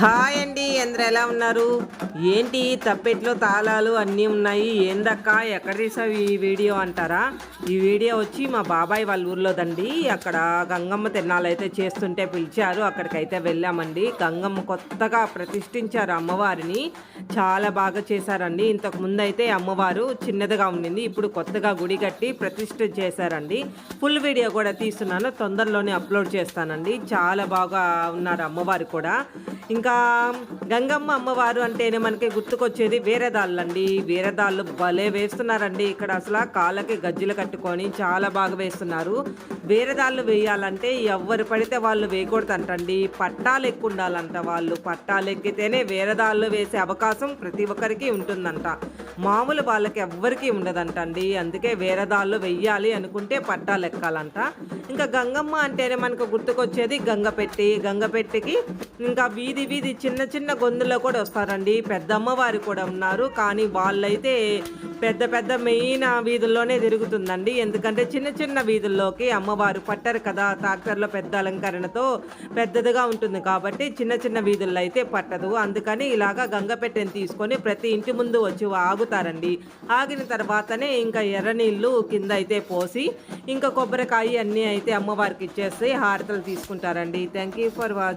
Hi అండి అందరు ఎలా ఉన్నారు? ఏంటి తప్పెట్లో తాళాలు అన్నీ ఉన్నాయి? ఏందక్క ఎక్కడ తీసావు ఈ వీడియో అంటారా? ఈ వీడియో వచ్చి మా బాబాయ్ వాళ్ళ ఊర్లోదండి అక్కడ గంగమ్మ తిన్నాలైతే చేస్తుంటే పిలిచారు. అక్కడికైతే వెళ్ళామండి. గంగమ్మ కొత్తగా ప్రతిష్ఠించారు అమ్మవారిని. చాలా బాగా చేశారండి. ఇంతకు ముందు అయితే అమ్మవారు చిన్నదిగా ఉండింది. ఇప్పుడు కొత్తగా గుడి కట్టి ప్రతిష్ఠ చేశారండి. ఫుల్ వీడియో కూడా తీస్తున్నాను. తొందరలోనే అప్లోడ్ చేస్తానండి. చాలా బాగా ఉన్నారు అమ్మవారు కూడా. ఇంకా గంగమ్మ అమ్మవారు అంటేనే మనకి గుర్తుకొచ్చేది వేరేదాళ్ళండి. వేరేదాళ్ళు భలే వేస్తున్నారండి. ఇక్కడ అసలు కాళ్ళకి గజ్జలు కట్టుకొని చాలా బాగా వేస్తున్నారు. వేరేదాళ్ళు వేయాలంటే ఎవరు పడితే వాళ్ళు వేయకూడదంటండి. పట్టాలు ఎక్కువ ఉండాలంట వాళ్ళు. పట్టాలు ఎక్కితేనే వేరేదాళ్ళు వేసే అవకాశం ప్రతి ఒక్కరికి ఉంటుందంట. మామూలు వాళ్ళకి ఎవ్వరికీ ఉండదంట అండి అందుకే వేరేదాళ్ళు వెయ్యాలి అనుకుంటే పట్టాలు ఎక్కాలంట. ఇంకా గంగమ్మ అంటేనే మనకు గుర్తుకొచ్చేది గంగపెట్టి. గంగపెట్టికి ఇంకా వీధి వీధి చిన్న చిన్న గొంతులో కూడా వస్తారండి. పెద్ద అమ్మవారు కూడా ఉన్నారు. కానీ వాళ్ళైతే పెద్ద పెద్ద మెయిన్ వీధుల్లోనే తిరుగుతుందండి. ఎందుకంటే చిన్న చిన్న వీధుల్లోకి అమ్మవారు పట్టారు కదా. ట్రాక్టర్లో పెద్ద అలంకరణతో పెద్దదిగా ఉంటుంది కాబట్టి చిన్న చిన్న వీధుల్లో అయితే పట్టదు. అందుకని ఇలాగా గంగపెట్టెని తీసుకొని ప్రతి ఇంటి ముందు వచ్చి ఆగు ఆగుతారండి ఆగిన తర్వాతనే ఇంకా ఎర్ర నీళ్ళు కింద అయితే పోసి ఇంకా కొబ్బరికాయ అన్నీ అయితే అమ్మవారికి ఇచ్చేసి హారతలు తీసుకుంటారండి. Thank you for watching